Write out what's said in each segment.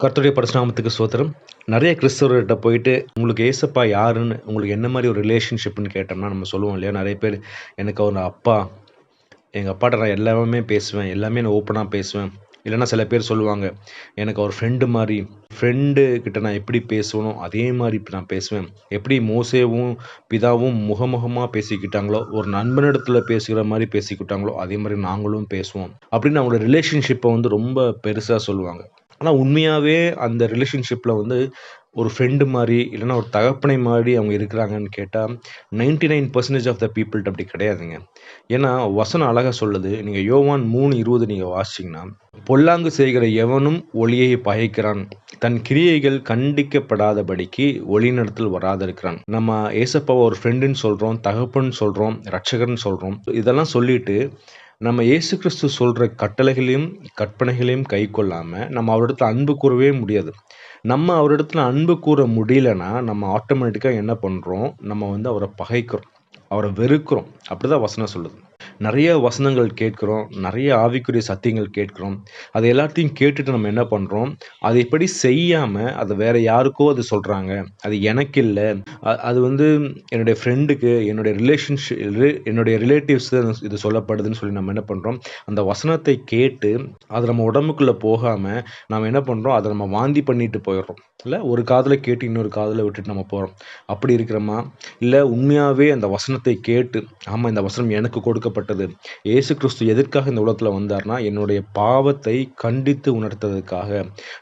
கர்த்தருடைய பரிசுநாமத்துக்கு சோத்திரம் நிறைய கிறிஸ்தவர்கிட்ட போயிட்டு உங்களுக்கு ஏசப்பா யாருன்னு உங்களுக்கு என்ன மாதிரி ஒரு ரிலேஷன்ஷிப்னு கேட்டோம்னா நம்ம சொல்லுவோம் இல்லையா? நிறைய பேர் எனக்கு அவர் அப்பா எங்கள் அப்பாட்ட நான் எல்லாமே பேசுவேன் எல்லாமே நான் ஓப்பனாக பேசுவேன். இல்லைன்னா சில பேர் சொல்லுவாங்க எனக்கு ஒரு ஃப்ரெண்டு மாதிரி ஃப்ரெண்டு கிட்ட நான் எப்படி பேசுவனோ அதே மாதிரி இப்போ நான் பேசுவேன். எப்படி மோசேவும் பிதாவும் முகமுகமாக பேசிக்கிட்டாங்களோ ஒரு நண்பனிடத்தில் பேசுகிற மாதிரி பேசிக்கிட்டாங்களோ அதே மாதிரி நாங்களும் பேசுவோம். அப்படின்னு அவங்களோட ரிலேஷன்ஷிப்பை வந்து ரொம்ப பெருசாக சொல்லுவாங்க. ஆனால் உண்மையாகவே அந்த ரிலேஷன்ஷிப்பில் வந்து ஒரு ஃப்ரெண்டு மாதிரி இல்லைன்னா ஒரு தகப்பனை மாதிரி அவங்க இருக்கிறாங்கன்னு கேட்டால் ninety nine percentage of the பீப்புள்கிட்ட அப்படி கிடையாதுங்க. ஏன்னா வசனம் அழகாக சொல்லுது நீங்கள் யோவான் மூணு இருபது நீங்கள் வாசிச்சிங்கன்னா பொல்லாங்கு செய்கிற எவனும் ஒளியை பகைக்கிறான். தன் கிரியைகள் கண்டிக்கப்படாதபடிக்கு ஒளிநடத்தில் வராதிருக்கிறான். நம்ம ஏசப்பாவை ஒரு ஃப்ரெண்டுன்னு சொல்கிறோம் தகப்பன்னு சொல்கிறோம் ரட்சகர்னு சொல்கிறோம் இதெல்லாம் சொல்லிட்டு நம்ம இயேசு கிறிஸ்து சொல்கிற கட்டளைகளையும் கற்பனைகளையும் கை கொள்ளாமல் நம்ம அவரிடத்துல அன்பு கூறவே முடியாது. நம்ம அவரிடத்துல அன்பு கூற முடியலன்னா நம்ம ஆட்டோமேட்டிக்காக என்ன பண்ணுறோம் நம்ம வந்து அவரை பகைக்கிறோம். அவரை வெறுக்கிறோம். அப்படி தான் வசனம் சொல்லுது. நிறைய வசனங்கள் கேட்குறோம் நிறைய ஆவிக்குரிய சத்தியங்கள் கேட்குறோம். அதை எல்லாத்தையும் கேட்டுட்டு நம்ம என்ன பண்ணுறோம் அதை இப்படி செய்யாமல் அதை வேற யாருக்கோ அது சொல்கிறாங்க அது எனக்கு இல்லை. அது வந்து என்னுடைய ஃப்ரெண்டுக்கு என்னுடைய ரிலேஷன்ஷிப் என்னுடைய ரிலேட்டிவ்ஸ் இது சொல்லப்படுதுன்னு சொல்லி நம்ம என்ன பண்ணுறோம் அந்த வசனத்தை கேட்டு அது நம்ம உடம்புக்குள்ளே போகாமல் நாம் என்ன பண்ணுறோம் அதை நம்ம வாந்தி பண்ணிட்டு போயிடுறோம். இல்லை ஒரு காதில் கேட்டு இன்னொரு காதில் விட்டுட்டு நம்ம போகிறோம் அப்படி இருக்கிறோமா? இல்லை உண்மையாகவே அந்த வசனத்தை கேட்டு ஆமாம் இந்த வசனம் எனக்கு கொடுக்கப்பட்ட சொல்லப்பட்டது ஏசு கிறிஸ்து எதற்காக இந்த உலகத்தில் வந்தார்னா என்னுடைய பாவத்தை கண்டித்து உணர்த்ததுக்காக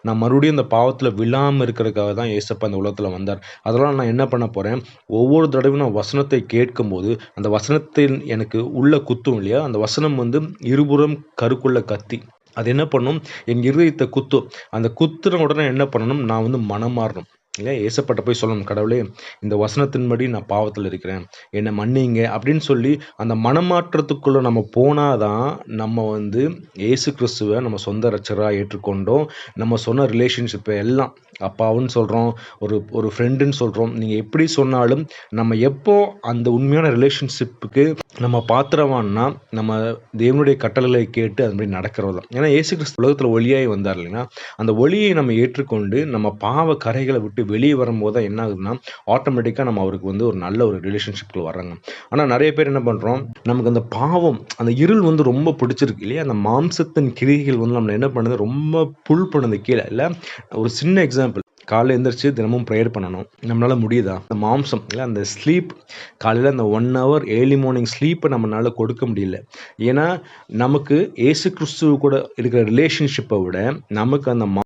நான் மறுபடியும் அந்த பாவத்தில் விழாமல் இருக்கிறதுக்காக தான் ஏசப்பா இந்த உலகத்தில் வந்தார். அதெல்லாம் நான் என்ன பண்ண போகிறேன் ஒவ்வொரு தடவையும் நான் வசனத்தை கேட்கும்போது அந்த வசனத்தின் எனக்கு உள்ள குத்தும் இல்லையா? அந்த வசனம் வந்து இருபுறம் கருக்குள்ள கத்தி. அது என்ன பண்ணும்? என் இருதயத்தை குத்தும். அந்த குத்துன உடனே என்ன பண்ணணும்? நான் வந்து மனம் மாறணும் இல்லையா ஏசப்பட்ட போய் சொல்லணும் கடவுளே இந்த வசனத்தின்படி நான் பாவத்தில் இருக்கிறேன். என்னை மன்னிங்க. அப்படின்னு சொல்லி அந்த மனமாற்றத்துக்குள்ளே நம்ம போனால் தான் நம்ம வந்து ஏசு கிறிஸ்துவை நம்ம சொந்த ரச்சராக ஏற்றுக்கொண்டோம். நம்ம சொன்ன ரிலேஷன்ஷிப்பை எல்லாம் அப்பாவுன்னு சொல்கிறோம் ஒரு ஒரு ஃப்ரெண்டுன்னு சொல்கிறோம் நீங்கள் எப்படி சொன்னாலும் நம்ம எப்போ அந்த உண்மையான ரிலேஷன்ஷிப்புக்கு நம்ம பாத்திரவான்னா நம்ம தேவனுடைய கட்டளை கேட்டு அதுபடி நடக்கிறது தான். ஏன்னா ஏசு கிறிஸ்து உலகத்தில் ஒளியாகி வந்தார் இல்லைன்னா அந்த ஒளியை நம்ம ஏற்றுக்கொண்டு நம்ம பாவ கரைகளை விட்டு விட்டு வெளியே வரும்போது தான் என்ன ஆகுதுன்னா ஆட்டோமேட்டிக்காக நம்ம அவருக்கு வந்து ஒரு நல்ல ஒரு ரிலேஷன்ஷிப்பில் வர்றாங்க. ஆனால் நிறைய பேர் என்ன பண்ணுறோம் நமக்கு அந்த பாவம் அந்த இருள் வந்து ரொம்ப பிடிச்சிருக்கு இல்லையா? அந்த மாம்சத்தின் கிரிகைகள் வந்து நம்மளை என்ன பண்ணுது ரொம்ப புல் பண்ணுது கீழே. இல்லை ஒரு சின்ன எக்ஸாம்பிள் காலையில் எழுந்திரிச்சு தினமும் ப்ரேயர் பண்ணணும். நம்மளால் முடியுதா? அந்த மாம்சம் இல்லை அந்த ஸ்லீப் காலையில் அந்த ஒன் ஹவர் ஏர்லி மார்னிங் ஸ்லீப்பை நம்மளால் கொடுக்க முடியல. ஏன்னா நமக்கு ஏசு கிறிஸ்துவ கூட இருக்கிற ரிலேஷன்ஷிப்பை விட நமக்கு அந்த